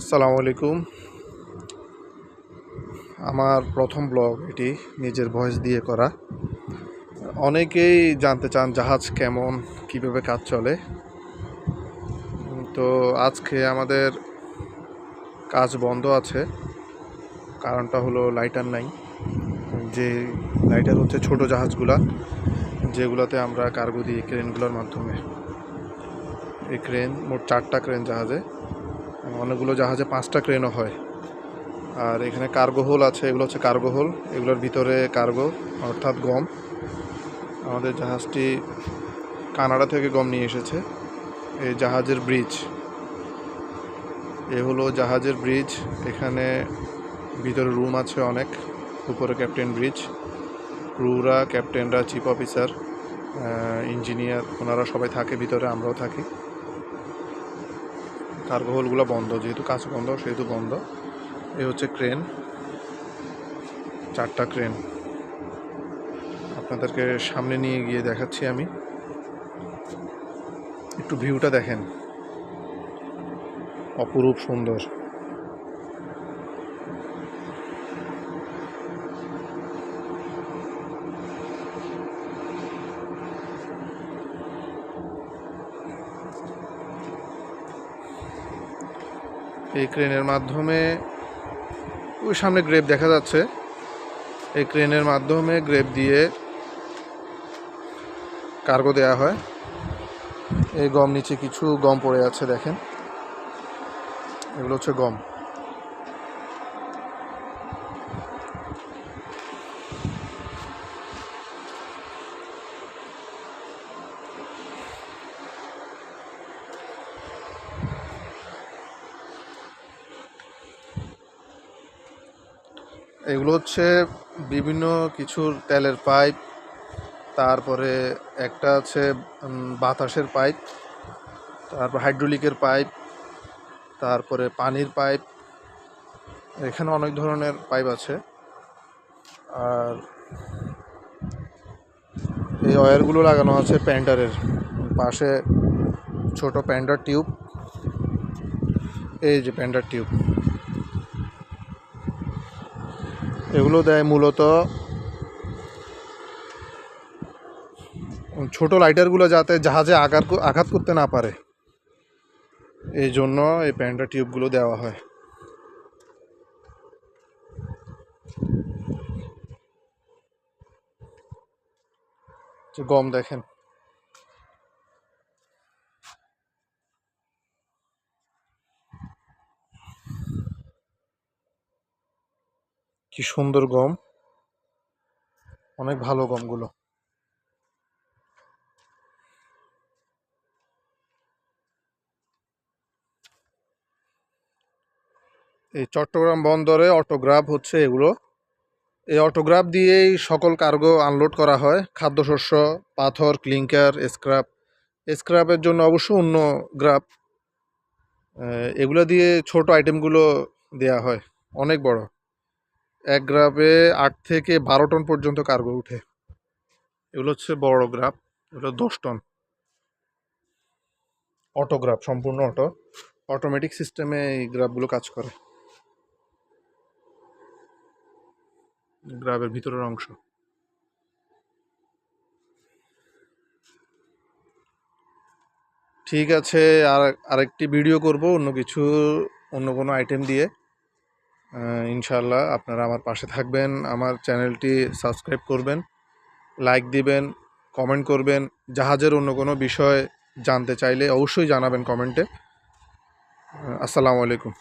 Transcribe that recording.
আসসালামু আলাইকুম। আমার প্রথম ব্লগ এটি নিজের ভয়েস দিয়ে করা। অনেকেই জানতে চান জাহাজ কেমন, কীভাবে কাজ চলে। তো আজকে আমাদের কাজ বন্ধ আছে। কারণটা হলো লাইটার নাই। যে লাইটার হচ্ছে ছোট জাহাজগুলা, যেগুলোতে আমরা কার্গো দিই ক্রেনগুলোর মাধ্যমে। এই ক্রেন মোট চারটা ক্রেন জাহাজে। অনেকগুলো জাহাজে পাঁচটা ক্রেনও হয়। আর এখানে কার্গো হোল আছে, এগুলো হচ্ছে কার্গো হোল। এগুলোর ভিতরে কার্গো, অর্থাৎ গম। আমাদের জাহাজটি কানাডা থেকে গম নিয়ে এসেছে। এই জাহাজের ব্রিজ। এ হলো জাহাজের ব্রিজ। এখানে ভিতরে রুম আছে অনেক। উপরে ক্যাপ্টেন ব্রিজ। ক্রুরা, ক্যাপ্টেনরা, চিফ অফিসার ইঞ্জিনিয়ার, ওনারা সবাই থাকে ভিতরে, আমরাও থাকি। কার্গো হোলগুলো বন্ধ, যেহেতু কাজ বন্ধ, সেহেতু বন্ধ। এই হচ্ছে ক্রেন, চারটা ক্রেন। আপনাদেরকে সামনে নিয়ে গিয়ে দেখাচ্ছি আমি। একটু ভিউটা দেখেন। অপরূপ সুন্দর। এই ক্রেনের মাধ্যমে, ওই সামনে গ্রেপ দেখা যাচ্ছে। এই ক্রেনের মাধ্যমে গ্রেপ দিয়ে কার্গো দেয়া হয়। এই গম নিচে কিছু গম পড়ে আছে, দেখেন। এগুলো হচ্ছে গম। এগুলো হচ্ছে বিভিন্ন কিছুর তেলের পাইপ, তারপরে একটা আছে বাতাসের পাইপ, তারপর হাইড্রোলিকের পাইপ, তারপরে পানির পাইপ, এখানে অনেক ধরনের পাইপ আছে। আর এই ওয়্যারগুলো লাগানো আছে প্যান্ডারের পাশে ছোট প্যান্ডার টিউব। এই যে প্যান্ডার টিউব। এগুলো দেয় মূলত ছোট লাইটারগুলো যাতে জাহাজে আঘাত আঘাত করতে না পারে। এই জন্য এই প্যান্ডা টিউবগুলো দেওয়া হয়। গম দেখেন। কি সুন্দর গম। অনেক ভালো গমগুলো। এই চট্টগ্রাম বন্দরে অটোগ্রাফ হচ্ছে এগুলো। এই অটোগ্রাফ দিয়েই সকল কার্গো আনলোড করা হয়। খাদ্যশস্য, পাথর, ক্লিংকার স্ক্র্যাপ স্ক্র্যাপের জন্য অবশ্য অন্য গ্রাফ। এগুলো দিয়ে ছোট আইটেমগুলো দেয়া হয়। অনেক বড়। এক গ্রাফে আট থেকে বারো টন পর্যন্ত কার্গো উঠে। এগুলো হচ্ছে বড় গ্রাফ এগুলো দশ টন। অটোগ্রাফ সম্পূর্ণ অটো। অটোমেটিক সিস্টেমে এই গ্রাফগুলো কাজ করে। গ্রাফের ভিতরের অংশ। ঠিক আছে, আর আরেকটি ভিডিও করব, অন্য কিছু, অন্য কোনো আইটেম দিয়ে। ইনশাল্লাহ আপনারা আমার পাশে থাকবেন, আমার চ্যানেলটি সাবস্ক্রাইব করবেন, লাইক দিবেন, কমেন্ট করবেন, জাহাজের অন্য কোনো বিষয় জানতে চাইলে অবশ্যই জানাবেন কমেন্টে। আসসালামু আলাইকুম।